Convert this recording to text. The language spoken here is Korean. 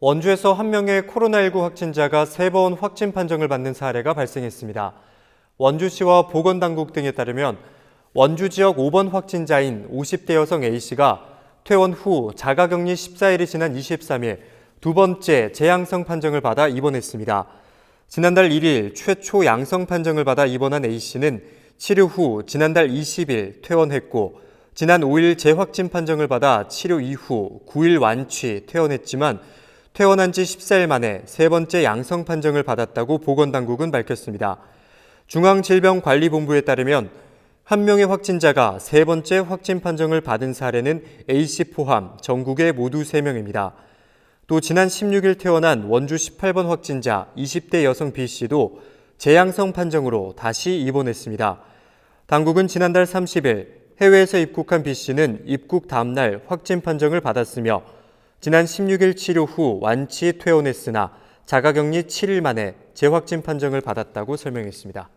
원주에서 한 명의 코로나19 확진자가 세 번 확진 판정을 받는 사례가 발생했습니다. 원주시와 보건당국 등에 따르면 원주 지역 5번 확진자인 50대 여성 A씨가 퇴원 후 자가격리 14일이 지난 23일 두 번째 재양성 판정을 받아 입원했습니다. 지난달 1일 최초 양성 판정을 받아 입원한 A씨는 치료 후 지난달 20일 퇴원했고 지난 5일 재확진 판정을 받아 치료 이후 9일 완치 퇴원했지만 퇴원한 지 14일 만에 세 번째 양성 판정을 받았다고 보건당국은 밝혔습니다. 중앙질병관리본부에 따르면 한 명의 확진자가 세 번째 확진 판정을 받은 사례는 A씨 포함 전국에 모두 3명입니다. 또 지난 16일 퇴원한 원주 18번 확진자 20대 여성 B씨도 재양성 판정으로 다시 입원했습니다. 당국은 지난달 30일 해외에서 입국한 B씨는 입국 다음날 확진 판정을 받았으며 지난 16일 치료 후 완치 퇴원했으나 자가격리 7일 만에 재확진 판정을 받았다고 설명했습니다.